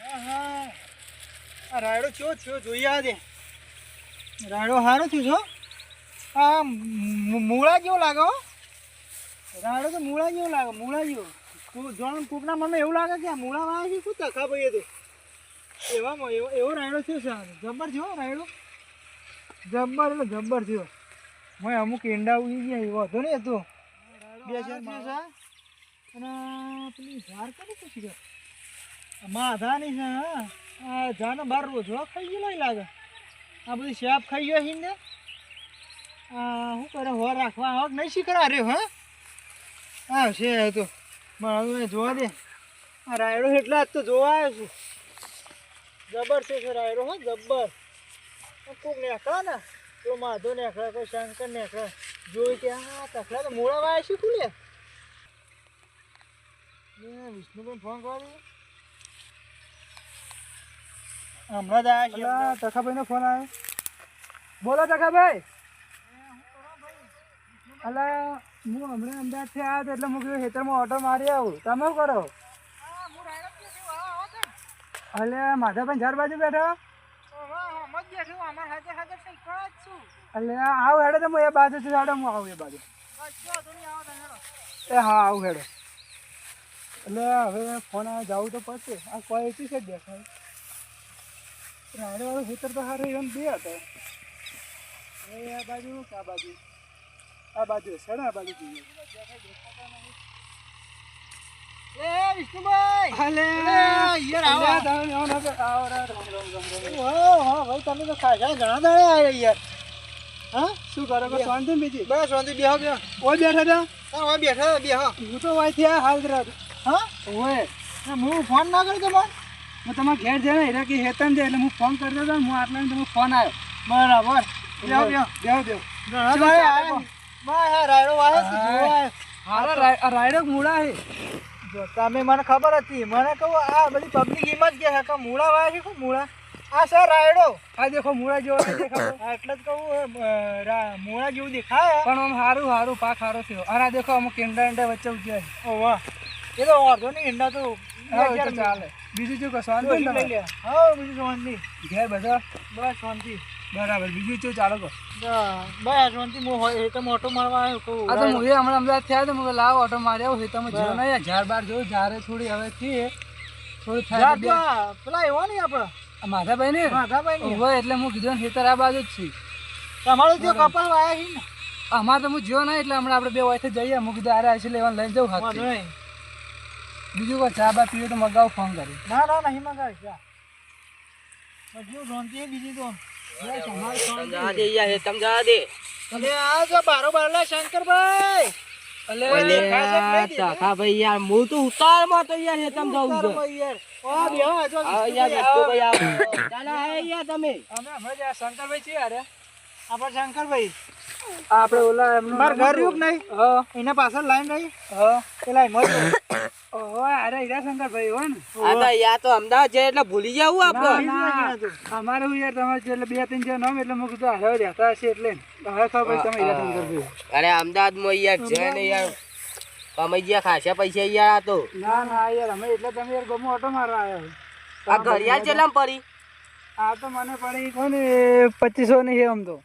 હા હા આ રાયડો ચો છો જોઈએ આ દે રાયડો સારો થયું છો? આ મૂળા જેવો લાગે હો. રાયડો તો મૂળા જેવો લાગે મૂળા જેવો. જોણ કોકના મને એવું લાગે કે આ મૂળા વાળા છે શું તખા ભાઈ તે એવામાં એવો એવો રાયડો થયો છે. જબ્બર થયો રાયડો. જબ્બર એટલે જબ્બર થયો. મેં અમુક ઈંડા ઉગી ગયા એવો હતો ને તો બે ચાર અને પેલી ઝાડ કરી પછી માધાની છે આ જાને બાર રોજડો ખાઈ ગયેલો લાગે. આ બધી શેપ ખાઈ ગયો ને આ શું કરે હો રાખવા હોક નહીં શીખરા રે હા? હા છે તો. મારું જોવા દે. આ રાયડો એટલા જ તો જોવા આવ્યો છું. જબર છે રાયડો, હો જબ્બર આ કોક નેકળા ને, તો માધો નેકળા, કોઈ શંકર નેકળા. જોઈ કે આ તકલા તો મોડા વાય શું ખુલે પણ ફોન કરી હમણાં જ આવ્યા છે તખાભાઈનો ફોન આવ્યો બોલો તખાભાઈ અલા હું હમણાં અમદાવાદથી આવ્યો તો એટલે હું કીધું ખેતરમાં ઓટો મારી આવું. તમે કરો? એટલે માધવભાઈ ચાર બાજુ બેઠા એટલે આવ હેડો તો હું એ બાજુ છું હેડો હું આવું એ બાજુ. એ હા આવું હેડો. એટલે હવે ફોન આવે જવું તો પડશે આ કોઈ એકી છે જ દેખાય. રાડે વાળું ખેતર તો સારું એમ બે હતા. હવે આ બાજુ આ બાજુ? આ બાજુ છે ને આ બાજુ જોઈએ. એ વિષ્ણુભાઈ! હાલે! યાર આવો. તમે આવો ના આવો રામ રામ રામ રામ હા ભાઈ તમે તો ખાસા ઘણા દાડે આવ્યા યાર. હા? શું કરો કે શાંતિ બીજી? બસ શાંતિ બેહો બેહો. ઓય બેઠા હતા? હા ઓય બેઠા બેહો. હું તો વાય થયા હાલ રાત હા? ઓય. હું ફોન ના કર્યો તમારે? હું તમારા ઘેર જઈને હીરા કે હેતન છે એટલે હું ફોન કરતો હતો હું આટલા તમે ફોન આવ્યો બરાબર? દાડે આવ્યા બસ આ રાયડો મૂળા હે. જો તમે મને ખબર હતી. મને કહું આ બધી પબ્લિક એમ જ કે કે મૂળા વાયા છે મૂળા? આ સર રાયડો. આ દેખો મૂળા જેવો એટલે જ કહું મૂળા જેવું દેખાય પણ આમ સારું સારું પાક સારો થયો. અને આ દેખો અમુક ઈંડા ઈંડા વચ્ચે ઉગ્યા છે ઓ વાહ. એ તો વાંધો નહીં ઈંડા તો ચાલે. બીજું શું કહો? શાંતિ હા બીજું શાંતિ. ઘેર બધા? બસ શાંતિ. બરાબર. બીજું શું ચાલો કહો? બસ શાંતિ. હું એ તો મોટો મળવા આવ્યો કહું આ તો હું હમણાં અમદાવાદ થયા તો મને લાવ ઓટો માર્યો આવું તમે જો નહીં ઝાડ બાર જોયું ઝાડે થોડી હવે થી થોડું થાય પેલા એવા નહીં આપડે માધાભાઈ ને? માધાભાઈ હોય એટલે હું કીધું ખેતર આ બાજુ જ છે. તમારું ત્યાં કપાસ વાયા છે ને? અમારે તો હું જ્યો ના એટલે હમણાં આપણે બે વાય જઈએ. હું કીધું આરે આશે લેવાનું લઈ જવું હાથ બીજું કોઈ ચા બા પીવે તો મગાવું ફોન કરી. ના ના નહીં મંગાવી જા. બધું શાંતિ બીજી તો બસ અમારે શાંતિ. અલે આ જો બારો બાર લે શંકરભાઈ છે આપણે ઓલા એમનું માર ઘર રહ્યું કે નહીં. હા. એના પાછળ લાઈન રહી. હા. પેલા એમ ઓહો અરે હીરા શંકરભાઈ હો ને. આ તો યાર તો અમદાવાદ જાય એટલે ભૂલી જવું આપણે. ના, ના. અમારે હું યાર તમારે એટલે બે ત્રણ જણ નામ એટલે મેં કીધું હવે રહેતા હશે એટલે. હવે ખબર તમે હીરા શંકરભાઈ અરે અમદાવાદમાં યાર છે ને યાર. કમાઈ ગયા ખાસા પૈસા યાર આ તો. ના ના યાર અમે એટલે તમે યાર ગમો ઓટો મારવા આવ્યો આ ઘડિયાળ ચેલામ પડી? આ તો મને પડી કોને પચીસો ની છે આમ તો.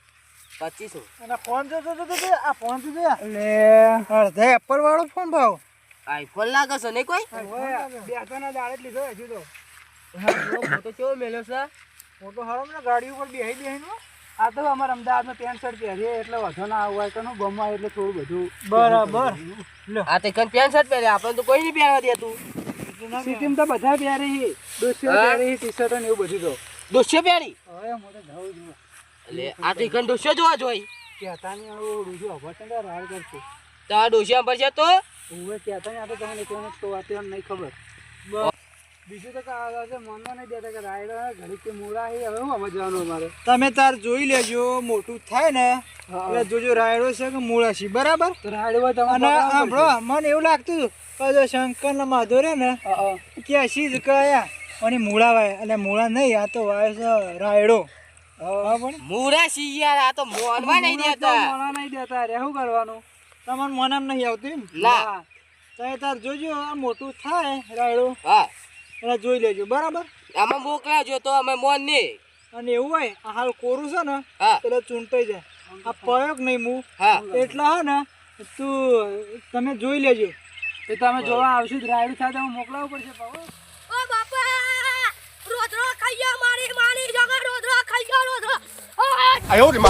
પચીસો અને ફોન જો તો આ ફોન તો લે. અડધા એપલ વાળો ફોન ભાવ. આઈફોન લાગે છે નહીં કોઈ? બે હાથોના દાડે જ લીધો હજુ તો. ફોટો કેવો મેલ્યો છે? મોટો હારો ને ગાડી ઉપર બેહી બેહી નો આ તો અમારે અમદાવાદમાં પેન્ટ શર્ટ પહેરીએ એટલે વધો ના આવવા કે ગમવા એટલે થોડું બધું બરાબર. આ તે કન પેન્ટ શર્ટ પહેરે આપણે તો કોઈ નહીં પહેરવા દેતું સિટીમાં તો બધા પહેરી હા? પહેરી ટી શર્ટ ને એવું બધું તો. દોસ્યો પહેરી? હવે તો જાઉં છું. એટલે આ તો કન જોવા જોઈ? કહેતા નહીં આવું અભટંડા રાડ કરશે. તો આ ડોસિયા પર તો? હું કહેતા નહીં આ તો તમને કોને તો વાત નહીં ખબર. બીજું તો કા મનમાં નહીં દેતા કે રાયડા ઘડી કે મૂળા હવે હું સમજવાનું અમારે? તમે તાર જોઈ લેજો મોટું થાય ને એટલે જોજો રાયડો છે કે મૂળા છે બરાબર? રાયડો અને સાંભળો મને એવું લાગતું કે જો શંકર ને માધો રે ને કે જ કયા અને મૂળા વાય એટલે મૂળા નહીં આ તો વાય છે રાયડો. મુરા શિયાર આ તો મોનવા નહીં દેતા. મોણા નહીં દેતા રે શું કરવાનું? તમને મને એમ નહીં આવતું? ના તો તાર જોજો આ મોટું થાય રાયડો. હા. એને જોઈ લેજો બરાબર? આમાં મોકલાજો તો અમે મોન નહીં. અને એવું હોય આ હાલ કોરું છે ને હા. એટલે ચૂંટાઈ જાય. આ પયોગ નહીં મુ. હા. એટલે હે ને તું તમે જોઈ લેજો. એ તમે જોવા આવશું જ રાયડું સાથે હું મોકલાવવું પડશે બાબુ ઓ બાપા રોધરો ખાઈયા મારી મારી. જગા રોધરો ખાઈયા રોધરો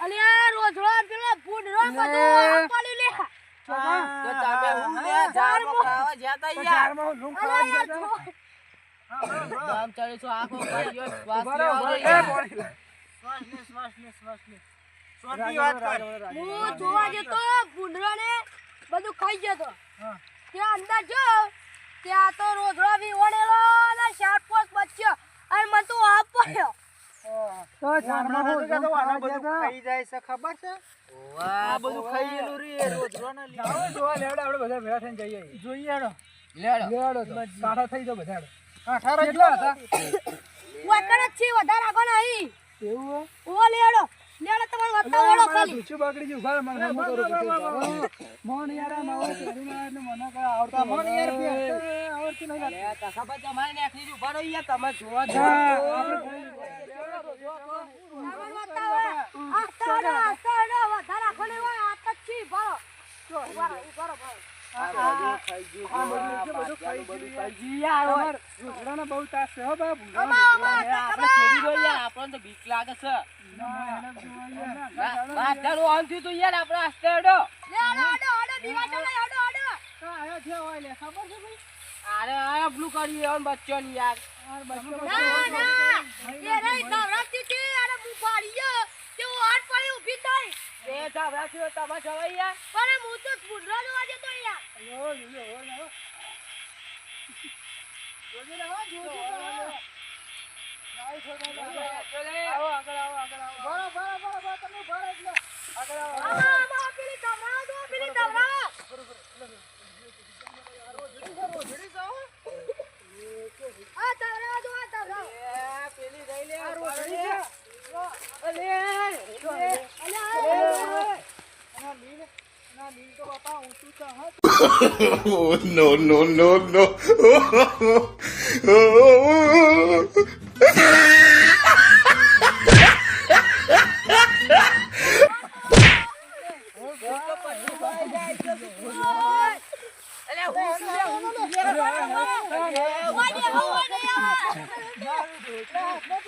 અલ્યા રોધરો પેલો ભૂંડરો બધું પડી લે ઝાડમાં હું લૂમ ખાવા અલ્યા જતો. સ્વાદની વાત કર. હું જોવા જતો ભૂંડરો બધું ખાઈ જતો. ત્યાં અંદર જો ત્યાં તો રોધરો બી ઓળેલો અને શાક પોસ બચ્યો. અને મને તો આપ્યો તો ઝાડમાં હું લૂમ ખાવા જતો. ખાઈ જાય છે ખબર છે? આ બધું ખાઈ ગયેલું રે રોજરોના લીધે. જોવા લેવડે આપણે બધા ભેગા થઈને જઈએ. જોઈએ હેડો. લેવડો. તો. કાંઠા થઈ જાઓ બધા અઢાર જ કેટલા હતા? વકર છે વધારે આગળ નહીં. એવું? ઓ લેડો. લેડો તમારે ખાલી. બગડી ગયું મને મોન યાર મને આવડતું મોન યાર. આવડતું. તમે જોવા હા, આપણે આ આ તાડો વધારે નહીં જો ઊભા રહો. હો બા, આપણને તો બીક લાગે છે. આસ્તે? અરે આ બ્લુ કરી બચ્ચો ની યાર ના ના. એ રહી ધવરાતી હતી. અને હું પાડ્યો તે હું હાથ પાડી ઊભી થઈ. એ ચાવડા છો તમે ચવાઈ યાર. પણ હું તો ભૂંડરો જોવા જતો યાર ભરો, ભરો, ભરો, ભરો, તમે ભરો એટલે. આગળ આમાં no, no, no, no. Why do you hold it?